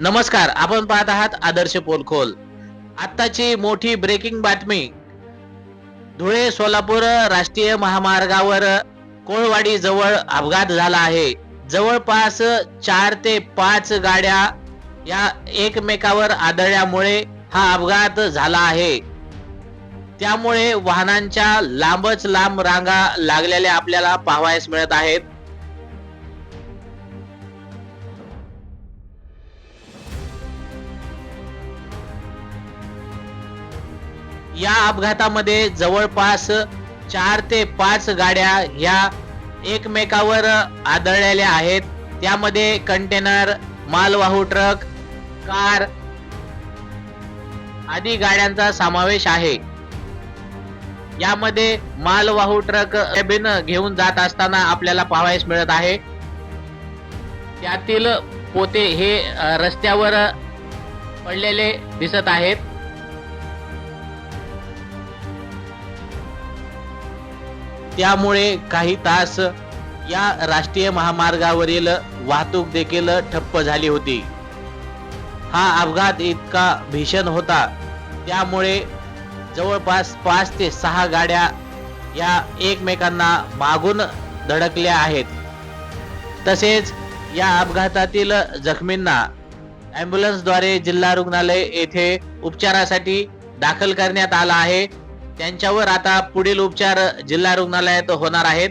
नमस्कार आपण पाहत आहात आदर्श पोलखोल. आत्ताची मोठी ब्रेकिंग बातमी. धुळे सोलापूर राष्ट्रीय महामार्गावर कोळवाडी जवळ अपघात झाला आहे. जवळपास चार ते पाच गाड्या या एकमेकावर आदळल्यामुळे हा अपघात झाला आहे. त्यामुळे वाहनांच्या लांबच लांब रांगा लागलेल्या आपल्याला पाहावयास मिळत आहेत. या अपघातामध्ये जवळपास चार ते पाच गाड्या ह्या एकमेकावर आदळलेल्या आहेत. त्यामध्ये कंटेनर मालवाहू ट्रक कार आदी गाड्यांचा समावेश आहे. यामध्ये मालवाहू ट्रक कॅबिन घेऊन जात असताना आपल्याला पाहावयास मिळत आहे. त्यातील पोते हे रस्त्यावर पडलेले दिसत आहेत. त्यामुळे काही तास या राष्ट्रीय महामार्गावरील वाहतूक देखील ठप्प झाली होती. हा अपघात इतका भीषण होता त्यामुळे जवळपास पाच ते सहा गाड्या या एकमेकांना मागून धडकल्या आहेत. तसेच या अपघातातील जखमींना ॲम्ब्युलन्सद्वारे जिल्हा रुग्णालय येथे उपचारासाठी दाखल करण्यात आला आहे. त्यांच्यावर आता पुढील उपचार जिल्हा रुग्णालयात होणार आहेत.